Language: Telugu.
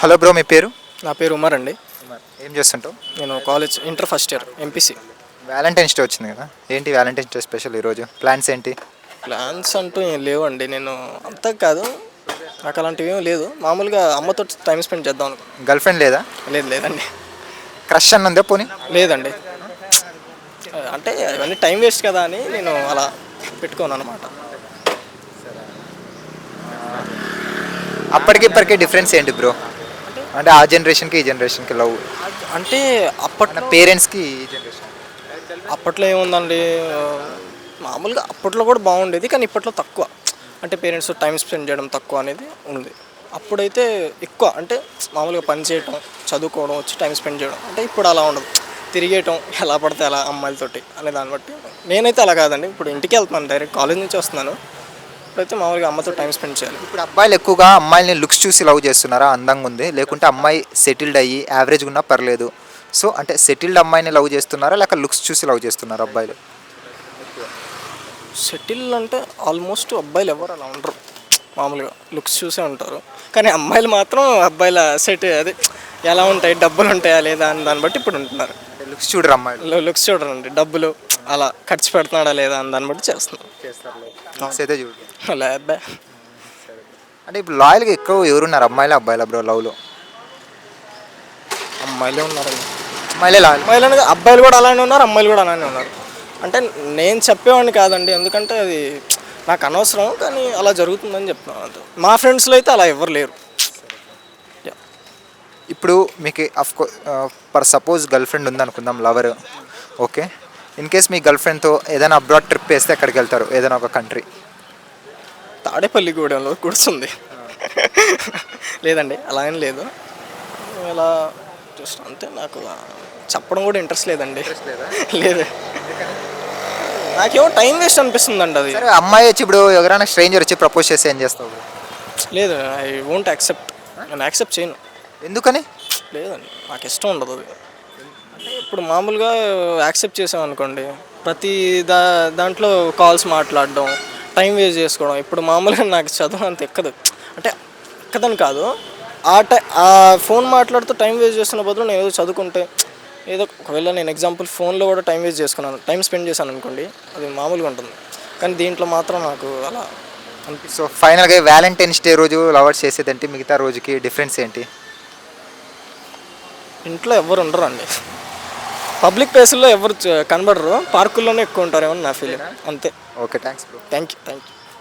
హలో బ్రో మీ పేరు? నా పేరు ఉమర్ అండి. ఏం చేస్తుంటావు? నేను college inter first year MPC Valentine's day వచ్చింది కదా ఏంటి వ్యాలంటైన్స్ డే స్పెషల్ ఈరోజు? ప్లాన్స్ ఏంటి? ప్లాన్స్ అంటూ ఏం లేవండి నేను అంతా కాదు నాకు అలాంటివి ఏం లేదు. మామూలుగా అమ్మతో టైం స్పెండ్ చేద్దాం అనుకో గర్ల్ ఫ్రెండ్ లేదా? లేదు లేదండి. క్రష్ అన్నుందా పోనీ? లేదండి. అంటే అవన్నీ టైం వేస్ట్ కదా అని నేను అలా పెట్టుకోను అనమాట అప్పటికి ఇప్పటికి డిఫరెన్స్ ఏంటి బ్రో? అంటే ఆ జనరేషన్కి ఈ జనరేషన్కి లవ్ అంటే అప్పట్లో పేరెంట్స్కి ఈ జనరేషన్ అప్పట్లో ఏముందండి? మామూలుగా అప్పట్లో కూడా బాగుండేది కానీ ఇప్పట్లో తక్కువ. అంటే పేరెంట్స్ టైం స్పెండ్ చేయడం తక్కువ అనేది ఉంది. అప్పుడైతే ఎక్కువ అంటే మామూలుగా పని చేయటం చదువుకోవడం వచ్చి టైం స్పెండ్ చేయడం అంటే ఇప్పుడు అలా ఉండదు. తిరిగేయటం ఎలా పడితే అలా అమ్మాయిలతోటి అనే దాన్ని బట్టి. నేనైతే అలా కాదండి. ఇప్పుడు ఇంటికి వెళ్తున్నాను డైరెక్ట్ కాలేజ్ నుంచి వస్తున్నాను. ఇప్పుడైతే మామూలుగా అమ్మతో టైం స్పెండ్ చేయాలి. ఇప్పుడు అబ్బాయిలు ఎక్కువగా అమ్మాయిని లుక్స్ చూసి లవ్ చేస్తున్నారా? అందంగా ఉంది. లేకుంటే అమ్మాయి సెటిల్డ్ అయ్యి యావరేజ్గా ఉన్నా పర్లేదు. సో అంటే సెటిల్డ్ అమ్మాయిని లవ్ చేస్తున్నారా? లేక లుక్స్ చూసి లవ్ చేస్తున్నారా అబ్బాయిలు? సెటిల్ అంటే ఆల్మోస్ట్ అబ్బాయిలు ఎవరు అలా ఉండరు. మామూలుగా లుక్స్ చూసే ఉంటారు. కానీ అమ్మాయిలు మాత్రం అబ్బాయిల సెట్ అదే ఎలా ఉంటాయి? డబ్బులు ఉంటాయా లేదా? అని దాన్ని బట్టి ఇప్పుడు ఉంటున్నారు. లుక్స్ చూడరు అమ్మాయిలు? లుక్స్ చూడరండి. డబ్బులు అలా ఖర్చు పెడుతున్నాడా లేదా అని దాన్ని బట్టి చేస్తున్నారు లుక్స్ అయితే చూడరు అలా అబ్బాయి అంటే ఇప్పుడు లాయల్గా ఎక్కువ ఎవరున్నారు? అమ్మాయిలు అబ్బాయిలు బ్రో లవ్లో అమ్మాయిలే ఉన్నారండి. అమ్మాయిలే లాయల్. అమ్మాయిలు అబ్బాయిలు కూడా అలానే ఉన్నారు అమ్మాయిలు కూడా అలానే ఉన్నారు. అంటే నేను చెప్పేవాడిని కాదండి ఎందుకంటే అది నాకు అనవసరం కానీ అలా జరుగుతుందని చెప్తున్నాను అంతే. మా ఫ్రెండ్స్లో అయితే అలా ఎవరు లేరు. ఇప్పుడు మీకు అఫ్ పర్ సపోజ్ గర్ల్ ఫ్రెండ్ ఉంది అనుకుందాం లవర్ ఓకే ఇన్ కేస్ మీ గర్ల్ ఫ్రెండ్తో ఏదైనా అబ్రాడ్ ట్రిప్ వేస్తే ఎక్కడికి వెళ్తారు ఏదైనా ఒక కంట్రీ తాడేపల్లిగూడెంలో కుడుస్తుంది లేదండి అలా ఏం లేదు. ఇలా జస్ట్ అంతే నాకు చెప్పడం కూడా ఇంట్రెస్ట్ లేదండి. లేదు? నాకేమో టైం వేస్ట్ అనిపిస్తుందండి అది. సరే అమ్మాయి వచ్చి ఇప్పుడు ఎవరైనా స్ట్రేంజర్ వచ్చి ప్రపోజ్ చేస్తే ఏం చేస్తావు? లేదు ఐ వోంట్ యాక్సెప్ట్ నేను యాక్సెప్ట్ చేయను. ఎందుకని? లేదండి నాకు ఇష్టం ఉండదు అది. అంటే ఇప్పుడు మామూలుగా యాక్సెప్ట్ చేసాం అనుకోండి ప్రతి దా దాంట్లో కాల్స్ మాట్లాడడం టైం వేస్ట్ చేసుకోవడం ఇప్పుడు మామూలుగా నాకు చదువు అంత ఎక్కదు. అంటే ఎక్కదని కాదు ఆ టై ఆ ఫోన్ మాట్లాడుతూ టైం వేస్ట్ చేస్తున్న బదులు నేను ఏదో చదువుకుంటే ఏదో ఒకవేళ నేను ఎగ్జాంపుల్ ఫోన్లో కూడా టైం వేస్ట్ చేసుకున్నాను టైం స్పెండ్ చేశాను అనుకోండి అది మామూలుగా ఉంటుంది. కానీ దీంట్లో మాత్రం నాకు అలా అనిపిస్తుంది సో ఫైనల్గా వ్యాలంటైన్స్ డే రోజు లవర్స్ చేసేదంటే? మిగతా రోజుకి డిఫరెన్స్ ఏంటి? ఇంట్లో ఎవరు ఉండరు అండి పబ్లిక్ ప్లేసుల్లో ఎవరు కనబడరు. పార్కుల్లోనే ఎక్కువ ఉంటారేమో నా ఫీలింగ్. అంతే. Okay thanks thank you thank you